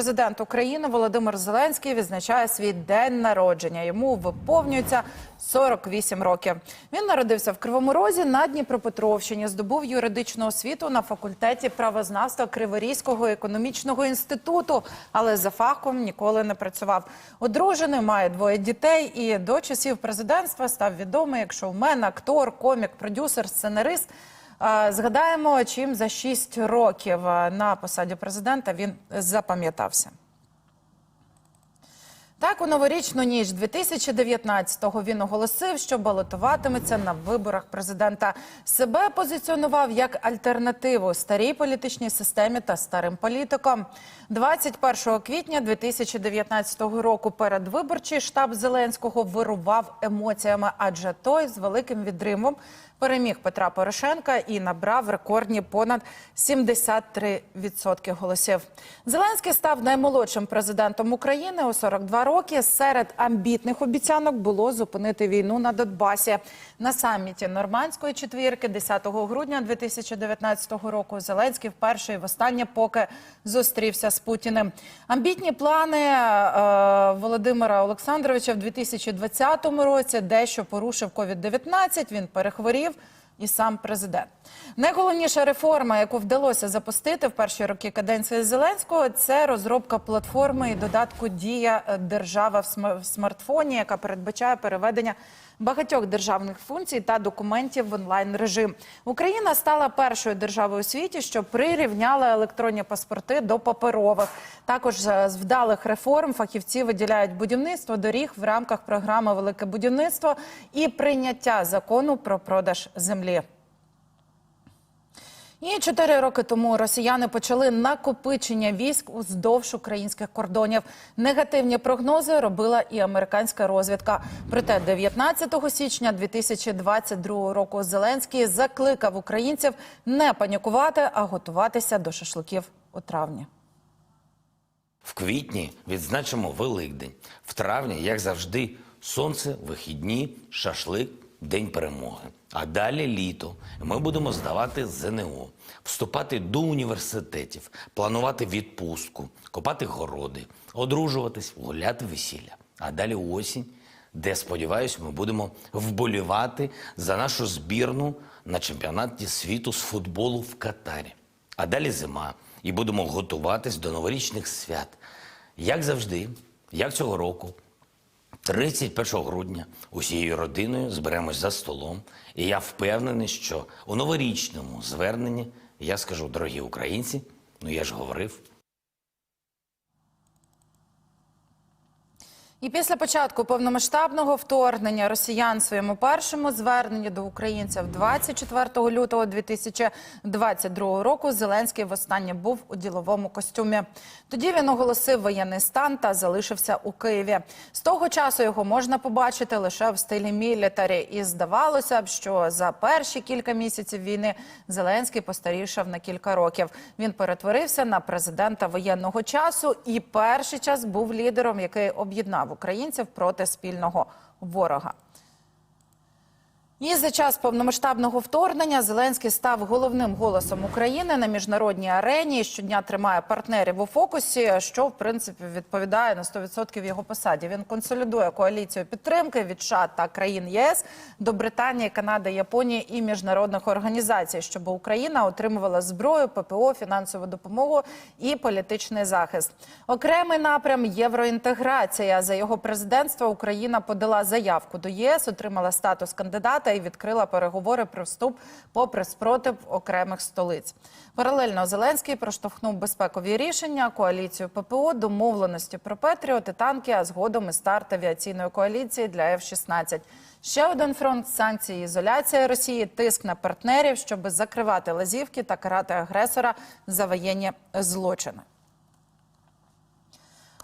президент України Володимир Зеленський відзначає свій день народження. Йому виповнюється 48 років. Він народився в Кривому Розі на Дніпропетровщині. Здобув юридичну освіту на факультеті правознавства Криворізького економічного інституту, але за фахом ніколи не працював. Одружений, має двоє дітей і до часів президентства став відомий як шоумен, актор, комік, продюсер, сценарист. Згадаємо, чим за 6 років на посаді президента він запам'ятався. Так, у новорічну ніч 2019-го він оголосив, що балотуватиметься на виборах президента. Себе позиціонував як альтернативу старій політичній системі та старим політикам. 21 квітня 2019 року передвиборчий штаб Зеленського вирував емоціями, адже той з великим відримом переміг Петра Порошенка і набрав рекордні понад 73% голосів. Зеленський став наймолодшим президентом України у 42 роки. Серед амбітних обіцянок було зупинити війну на Донбасі. На саміті Нормандської четвірки 10 грудня 2019 року Зеленський вперше і востаннє поки зустрівся з Путіним. Амбітні плани е, Володимира Олександровича в 2020 році дещо порушив COVID-19, Він перехворів і сам президент. Найголовніша реформа, яку вдалося запустити в перші роки каденції Зеленського, це розробка платформи і додатку Дія держава в смартфоні, яка передбачає переведення багатьох державних функцій та документів в онлайн режим. Україна стала першою державою у світі, що прирівняла електронні паспорти до паперових. Також е, з вдалих реформ фахівці виділяють будівництво доріг в рамках програми Велике будівництво і прийняття закону про продаж землі. І чотири роки тому росіяни почали накопичення військ уздовж українських кордонів. Негативні прогнози робила і американська розвідка. Проте 19 січня 2022 року Зеленський закликав українців не панікувати, а готуватися до шашликів у травні. В квітні відзначимо Великдень. В травні, як завжди, сонце, вихідні, шашлик, день перемоги. А далі літо. Ми будемо здавати ЗНО, вступати до університетів, планувати відпустку, копати городи, одружуватись, гуляти весілля. А далі осінь, де, сподіваюсь, ми будемо вболівати за нашу збірну на чемпіонаті світу з футболу в Катарі. А далі зима, і будемо готуватись до новорічних свят. Як завжди, як цього року, 31 грудня усією родиною зберемось за столом, і я впевнений, що у новорічному зверненні я скажу, дорогі українці, ну я ж говорив, І після початку повномасштабного вторгнення росіян своєму першому зверненні до українців 24 лютого 2022 року Зеленський востаннє був у діловому костюмі. Тоді він оголосив воєнний стан та залишився у Києві. З того часу його можна побачити лише в стилі мілітарі. І здавалося б, що за перші кілька місяців війни Зеленський постарішав на кілька років. Він перетворився на президента воєнного часу і перший час був лідером, який об'єднав українців проти спільного ворога. І за час повномасштабного вторгнення Зеленський став головним голосом України на міжнародній арені. Щодня тримає партнерів у фокусі, що в принципі відповідає на 100% його посаді. Він консолідує коаліцію підтримки від США та країн ЄС до Британії, Канади, Японії і міжнародних організацій, щоб Україна отримувала зброю, ППО, фінансову допомогу і політичний захист. Окремий напрям євроінтеграція. За його президентства Україна подала заявку до ЄС, отримала статус кандидата і відкрила переговори про вступ попри спротив окремих столиць. Паралельно Зеленський проштовхнув безпекові рішення, коаліцію ППО, домовленості про Петріот і танки, а згодом і старт авіаційної коаліції для F-16. Ще один фронт санкції, ізоляція Росії, тиск на партнерів, щоб закривати лазівки та карати агресора за воєнні злочини.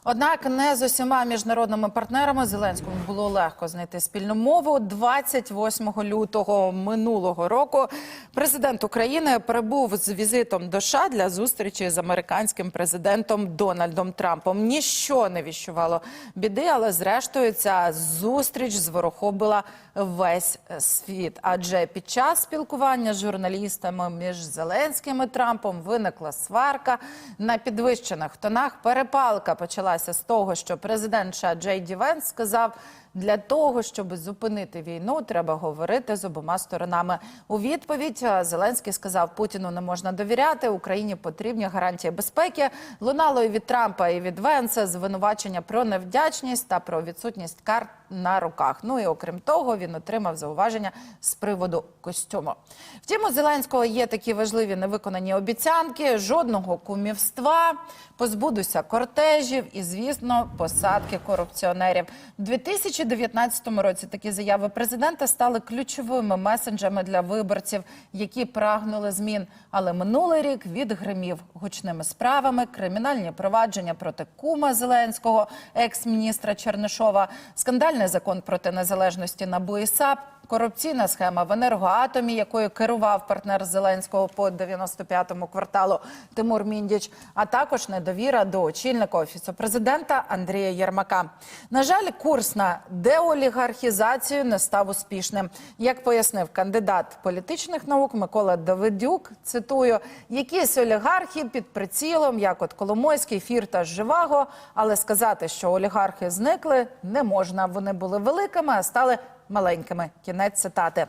Однак не з усіма міжнародними партнерами Зеленському було легко знайти спільну мову. 28 лютого минулого року президент України прибув з візитом до США для зустрічі з американським президентом Дональдом Трампом. Ніщо не віщувало біди, але зрештою ця зустріч зворохобила весь світ. Адже під час спілкування з журналістами між Зеленським і Трампом виникла сварка на підвищених тонах. Перепалка почалася з того, що президент США Джей Ді Венс сказав. Для того щоб зупинити війну, треба говорити з обома сторонами. У відповідь е, Зеленський сказав, Путіну не можна довіряти. Україні потрібні гарантії безпеки. Лунало і від Трампа, і від Венса звинувачення про невдячність та про відсутність карт на руках. Ну і окрім того, він отримав зауваження з приводу костюму. Втім, у Зеленського є такі важливі невиконані обіцянки, жодного кумівства, позбудуся кортежів і, звісно, посадки корупціонерів. У 2019 році такі заяви президента стали ключовими месенджами для виборців, які прагнули змін. Але минулий рік відгримів гучними справами, кримінальні провадження проти кума Зеленського, екс-міністра Чернишова, скандальний закон проти незалежності НАБУ і САП, корупційна схема в енергоатомі, якою керував партнер Зеленського по 95-му кварталу Тимур Міндіч, а також недовіра до очільника офісу президента Андрія Єрмака. На жаль, курс на деолігархізацію не став успішним. Як пояснив кандидат політичних наук Микола Давидюк, цитую: якісь олігархи під прицілом, як от Коломойський, Фірташ, Живаго, але сказати, що олігархи зникли, не можна. Вони були великими, а стали маленькими. Кінець цитати.